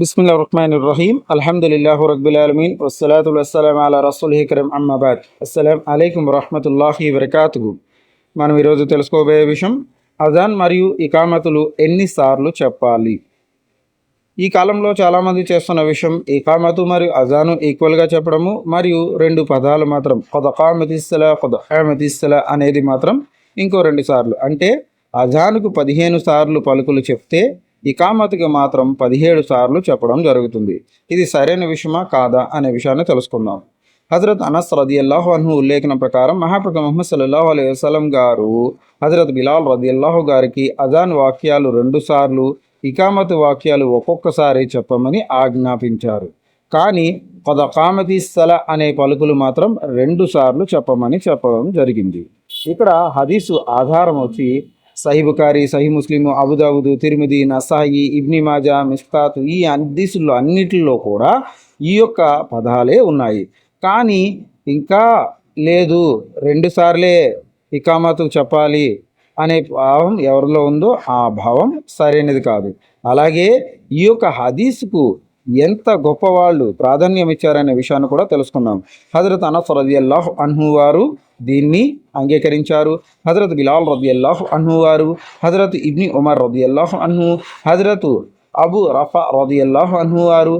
బిస్మిల్లా రహమాన్ రహీం అల్హమ్దుల్లాహు రబ్బిలాలమీన్ వస్సలాతు వస్సలాం అలా రసూల్ హికరం అమ్మాబాద్ అస్సలం అలైకుం రహమతుల్లాహి వరకాతుగు మనం ఈరోజు తెలుసుకోబోయే విషయం అజాన్ మరియు ఇకామతులు ఎన్నిసార్లు చెప్పాలి? ఈ కాలంలో చాలామంది చేస్తున్న విషయం ఇకామతు మరియు అజాను ఈక్వల్గా చెప్పడము మరియు రెండు పదాలు మాత్రం కొదకామతిస్తల కొదకామతిస్తల అనేది మాత్రం ఇంకో రెండు సార్లు. అంటే అజానుకు పదిహేను సార్లు పలుకులు చెప్తే ఇకామతికి మాత్రం పదిహేడు సార్లు చెప్పడం జరుగుతుంది. ఇది సరైన విషయమా కాదా అనే విషయాన్ని తెలుసుకుందాం. హజరత్ అనస్ రదియల్లాహు అన్హు ఉల్లేఖనం ప్రకారం మహాప్రక మహమ్మద్ సల్లాహు అలై వసలం గారు హజరత్ బిలాల్ రదియల్లాహు గారికి అజాన్ వాక్యాలు రెండు సార్లు ఇకామత్ వాక్యాలు ఒక్కొక్కసారి చెప్పమని ఆజ్ఞాపించారు. కానీ కొదకామతి స్థల అనే పలుకులు మాత్రం రెండు సార్లు చెప్పమని చెప్పడం జరిగింది. ఇక్కడ హదీసు ఆధారం వచ్చి సహీ బుకారి సహీ ముస్లిం అబుదాబుదు తిరుమిది నసాయి ఇబ్ని మాజా మిస్తాత్ ఈ హదీసుల్లో అన్నిటిలో కూడా ఈ యొక్క పదాలే ఉన్నాయి. కానీ ఇంకా లేదు రెండు సార్లే ఇకామతు చెప్పాలి అనే భావం ఎవరిలో ఉందో ఆ భావం సరైనది కాదు. అలాగే ఈ యొక్క హదీసుకు ఎంత గొప్పవాళ్ళు ప్రాధాన్యం ఇచ్చారనే విషయాన్ని కూడా తెలుసుకున్నాం హజరత్ అనస్ రదియల్లాహ్ అన్హు వారు దీన్ని అంగీకరించారు. హజరత్ బిలాల్ రదియల్లాహ్ అన్హు వారు హజరత్ ఇబ్ని ఉమర్ రదియల్లాహ్ అన్హు హజరత్ అబు రఫా రదియల్లాహ్ అన్హు వారు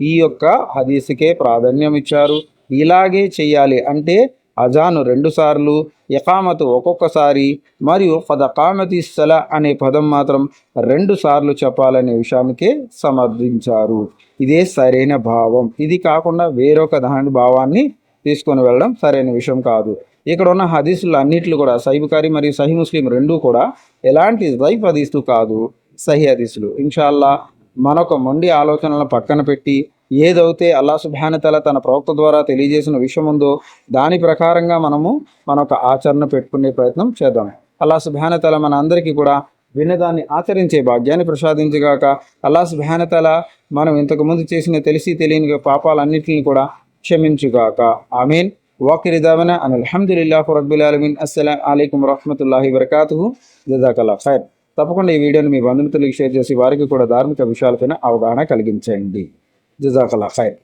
ఈ యొక్క హదీసుకే ప్రాధాన్యం ఇచ్చారు ఇలాగే చేయాలి అంటే అజాను రెండుసార్లు ఎకామతు ఒక్కొక్కసారి మరియు పదకామతి సల అనే పదం మాత్రం రెండు సార్లు చెప్పాలనే విషయానికే సమర్థించారు. ఇదే సరైన భావం. ఇది కాకుండా వేరొక దాని భావాన్ని తీసుకొని వెళ్ళడం సరైన విషయం కాదు. ఇక్కడ ఉన్న హదీసులు అన్నిట్లు కూడా సైబుకారి మరియు సహీ ముస్లిం రెండూ కూడా ఎలాంటి జైఫ్ హదీసులు కాదు సహీ హదీసులు. ఇన్షాల్లా మనొక మొండి ఆలోచనలను పక్కన పెట్టి ఏదైతే అల్లా సుభానతల తన ప్రవక్త ద్వారా తెలియజేసిన విషయం ఉందో దాని ప్రకారంగా మనము మన ఒక ఆచరణ పెట్టుకునే ప్రయత్నం చేద్దాం. అల్లా సుభానతల మన అందరికీ కూడా వినదాన్ని ఆచరించే భాగ్యాన్ని ప్రసాదించగాక అల్లా సుభానతల మనం ఇంతకుముందు చేసిన తెలిసి తెలియని పాపాలన్నింటిని కూడా క్షమించుగాక. ఆమీన్. వాకిరి దావన అని అల్హమ్దుల్లాహు రబ్బుల్ ఆలమీన్ అస్సలం అయికం వరహమతుల్లాహి వరకాతు జజాకల్లా ఖైర్ తప్పకుండా ఈ వీడియోని మీ బంధుమిత్రులకు షేర్ చేసి వారికి కూడా ధార్మిక విషయాలపైన అవగాహన కలిగించండి జజాకల్లా ఖైర్